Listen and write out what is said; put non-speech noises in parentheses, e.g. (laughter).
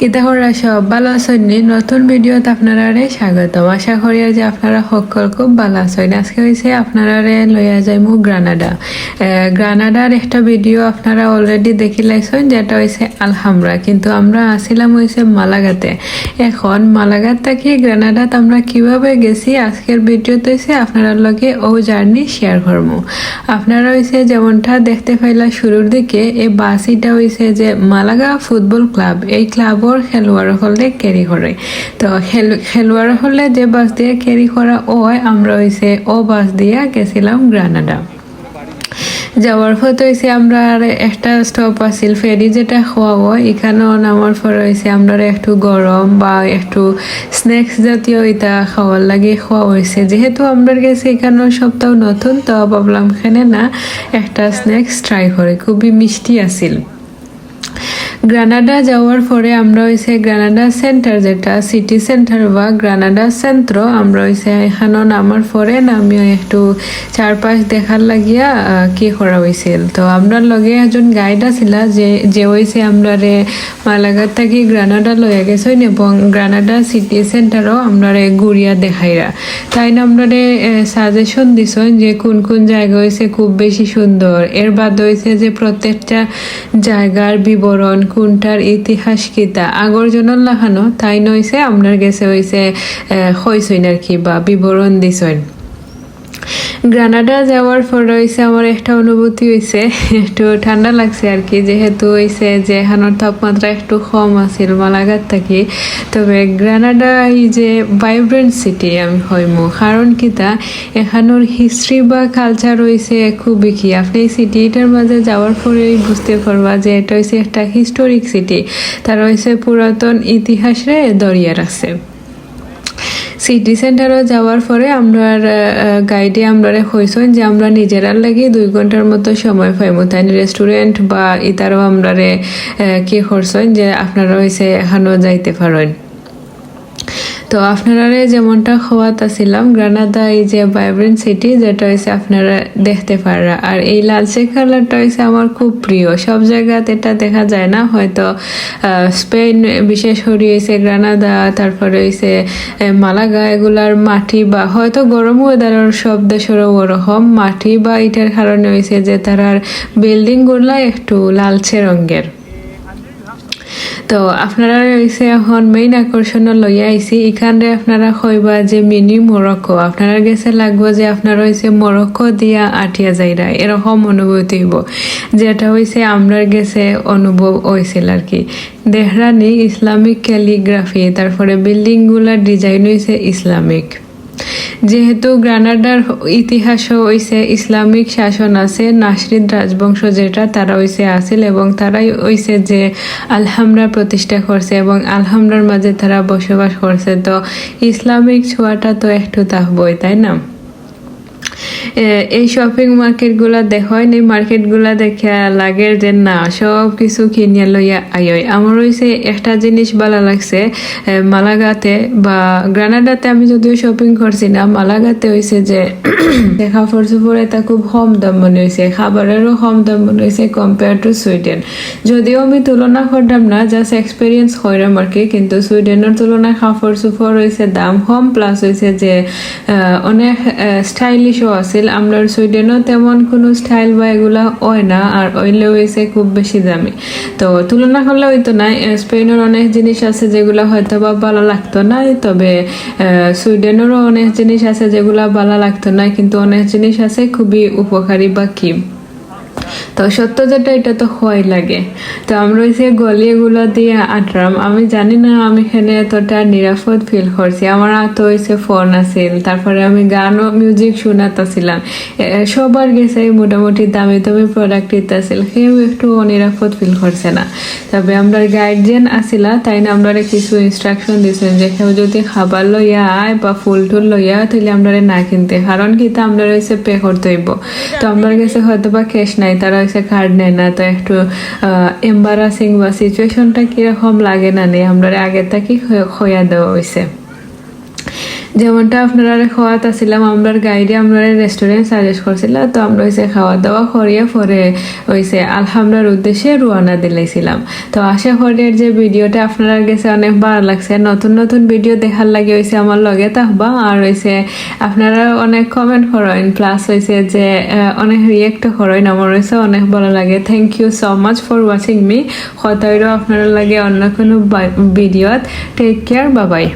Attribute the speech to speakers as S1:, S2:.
S1: কিতাহরা সব ভালো আছেন? নতুন ভিডিওত আপনারা স্বাগতম। আশা করি যে আপনারা সকল খুব ভালো আছেন। আজকে হয়েছে আপনারা লইয়া যাইমু গ্রানাডা। গ্রানাডার একটা ভিডিও আপনারা অলরেডি দেখি লাইছেন, যেটা হয়েছে আলহামরা কিন্তু আমরা আসিলাম হয়েছে মালাগাতে। এখন মালাগাত থেকে গ্রানাডাত আমরা কীভাবে গেছি, আজকের ভিডিওতে হয়েছে আপনারা লগে ও জার্নি শেয়ার করব আপনারা হয়েছে যেমনটা দেখতে পাইলা শুরুর দিকে, এই বাসিটা হয়েছে যে মালাগা ফুটবল ক্লাব। এই ক্লাবর খেলোয়াড় হলে ক্যারি করে তো খেল- খেলোয়াড় হলে যে বাস দিয়ে ক্যারি করা হয় আমরা হয়েছে ও বাস দিয়ে গেছিলাম গ্রানাডা যাওয়ার পথে হয়েছে আমরা আর একটা স্টপ আছিল ফেরি যেটা খাওয়াবো এখানেও নামার পরে হয়েছে আমরা একটু গরম বা একটু স্ন্যাক্স জাতীয় এটা খাওয়ার লাগে খাওয়া হয়েছে যেহেতু আমরা গেছে এখানেও সপ্তাহ নতুন, তো ভাবলাম এখানে না, একটা স্ন্যাক্স ট্রাই করে খুবই মিষ্টি আছিল। গ্রানাডা যাওয়ার পরে আমরা হয়েছে গ্রানাডা সেন্টার যেটা, সিটি সেন্টার বা গ্রানাডা সেন্ট্র আমরা হয়েছে এখানে নামার পরে নামিও একটু চারপাশ দেখার লাগিয়া কি করা হয়েছিল তো আমরা লগে একজন গাইড আছিল যে যে হয়েছে আমরা রে মালাগার থাকি গ্রানাডা লইয়া গেছেন এবং গ্রানাডা সিটি সেন্টারও আমরা রে ঘুরিয়া দেখাইরা। তাই না আমরা রে সাজেশন দিছেন যে কোন কোন জায়গা হয়েছে খুব বেশি সুন্দর। এর বাদ হয়েছে যে প্রত্যেকটা জায়গার বিবরণ কোনটার ইতিহাস কিতা আগর জনের লাখানো তাই নইছে আপনার গেছে হইছে হইসইন আর কি বা বিবরণ দিছেন গ্রানাডা যাওয়ার পরে হয়েছে আমার একটা অনুভূতি হয়েছে একটু ঠান্ডা লাগছে আর কি। যেহেতু হয়েছে যে এখানোর তাপমাত্রা একটু কম আছিল মালাগার থাকি, তবে গ্রানাডা এই যে ভাইব্রেন্ট সিটি আমি হইমু কারণ কিতা এখানোর হিস্ট্রি বা কালচার হয়েছে খুবই কি। আপনি এই সিটিটার মাঝে যাওয়ার পরেই বুঝতে পারবা যে এটা হয়েছে একটা হিস্টোরিক সিটি তার হয়েছে পুরাতন ইতিহাসে দরিয়া রাখছে। সিটি সেন্টারও যাওয়ার পরে আমরা গাইডে আমরা হয়েছেন যে আমরা নিজেরার লাগে দুই ঘণ্টার মতো সময় পাইমু। তাই রেস্টুরেন্ট বা ইতারও আমরা কি করছেন যে আপনারা হয়েছে এখানেও যাইতে পারেন। তো আপনারা যেমনটা খোয়াত আসিলাম গ্রানাদা এই যে ভাইব্রেন্ট সিটি যেটা হয়েছে আপনারা দেখতে পারা আর এই লালচে কালারটা হয়েছে আমার খুব প্রিয়। সব জায়গাতে এটা দেখা যায় না, হয়তো স্পেন বিশেষ করে হয়েছে গ্রানাদা, তারপরে হয়েছে মালাগা, এগুলার মাটি বা হয়তো গরম ওয়েদারের সব দেশেরও ওরকম মাটি বা এটার কারণে হয়েছে যে তারার বিল্ডিংগুলা একটু লালচে রঙের। তো আপনারা হয়েছে এখন মেইন আকর্ষণ লইয়া আইছি। এখানে আপনারা কইবা যে মিনি মরক্কো আপনারা গেছে লাগবো যে আপনারা হয়েছে মরক্কো দিয়া আটিয়া যাইরা। এরকম অনুভূতি হইব। যেটা হয়েছে আমরার গেছে অনুভব হয়েছিল আর কি দেহরানি ইসলামিক ক্যালিগ্রাফি, তারপরে বিল্ডিংগুলার ডিজাইন হয়েছে ইসলামিক। যেহেতু গ্রানাডার ইতিহাস হইছে, ইসলামিক শাসন আছে নাসরিদ রাজবংশ যেটা, তারা হইছে আসিল এবং তারাই হইছে যে আলহামরা প্রতিষ্ঠা করছে এবং আলহামরার মাঝে তারা বসবাস করছে। তো ইসলামিক ছোঁয়াটা তো একটু তাহবই, তাই না? এই শপিং মার্কেটগুলা দেখেন এই মার্কেটগুলা দেখা লাগে যে না, সব কিছু কিনিয়া লইয়া আইয়। আমার হইছে একটা জিনিস ভালো লাগছে মালাগাতে বা গ্রানাডাতে আমি যদিও শপিং করছি না, মালাগাতে হইছে (coughs) যে কাপড় চোপড় এটা খুব কম দাম মনে হয়েছে খাবারেরও কম দাম মনে হয়েছে কম্পেয়ার টু সুইডেন যদিও আমি তুলনা করতাম না জাস্ট এক্সপিরিয়েন্স হইরাম আর কি, কিন্তু সুইডেনের তুলনায় কাপড় চোপড় হয়েছে দাম কম প্লাস হয়েছে যে অনেক স্টাইলিশও আছিল। আমরার সুইডেনও তেমন কোনো স্টাইল বা এগুলা হয় না, আর ওইলে হয়েছে খুব বেশি দামি। তো তুলনা করলে না নাই। স্পেনের অনেক জিনিস আছে যেগুলো হয়তো বা ভালো লাগতো না তবে সুইডেনেরও অনেক জিনিস আছে যেগুলো ভালো লাগতো না কিন্তু অনেক জিনিস আছে খুবই উপকারী বা কি। তো সত্য যেটা এটা তো হয় লাগে। তো আমরা ওই গলিগুলো দিয়ে আটরাম আমি জানি না আমি এখানে এতটা নিরাপদ ফিল করছি। আমার হাতে হয়েছে ফোন আছিল তারপরে আমি গানও মিউজিক শোনাতেছিলাম। সবার গেছে মোটামুটি দামি দামি প্রোডাক্ট দিতেছিল সেও একটু অনিরাপদ ফিল করছে না। তবে আমরা গাইডেন আসিলা তাই না আমরা কিছু ইনস্ট্রাকশন দিয়েছেন যে কেউ যদি খাবার লইয়া আয় বা ফুল টুল লইয়া তাহলে আমরা না কিনতে কারণ কি তা আমরা হয়েছে পে করতে হইব। তো আমরা গেছে হয়তো বা ক্যাশ নাই তারা হয়েছে কার্ড নেয় না, তো একটু এম্বারাসিং বা সিচুয়েশনটা কীরকম লাগে না নেই আমরা আগে থাকি হইয়া দেওয়া হয়েছে যেমনটা আপনারা খাওয়াত আসছিলাম আমরা গাইডে আমরা রেস্টুরেন্ট সাজেস্ট করছিল, তো আমরা হয়েছে খাওয়া দাওয়া করিয়ে পরে হয়েছে আলহামদার উদ্দেশ্যে রুয়ানা দিলাইছিলাম। তো আশা করি যে ভিডিওটা আপনারা গেছে অনেক ভালো লাগছে, নতুন নতুন ভিডিও দেখার লাগে হয়েছে আমার লগে থাকবা, আর হয়েছে আপনারা অনেক কমেন্ট করেন প্লাস হয়েছে যে অনেক রিয়েক্ট করেন, আমার হয়েছে অনেক ভালো লাগে। Thank you so much for watching me হয়তো আপনারা লাগে অন্য কোনো ভিডিওত। টেক কেয়ার বাবাই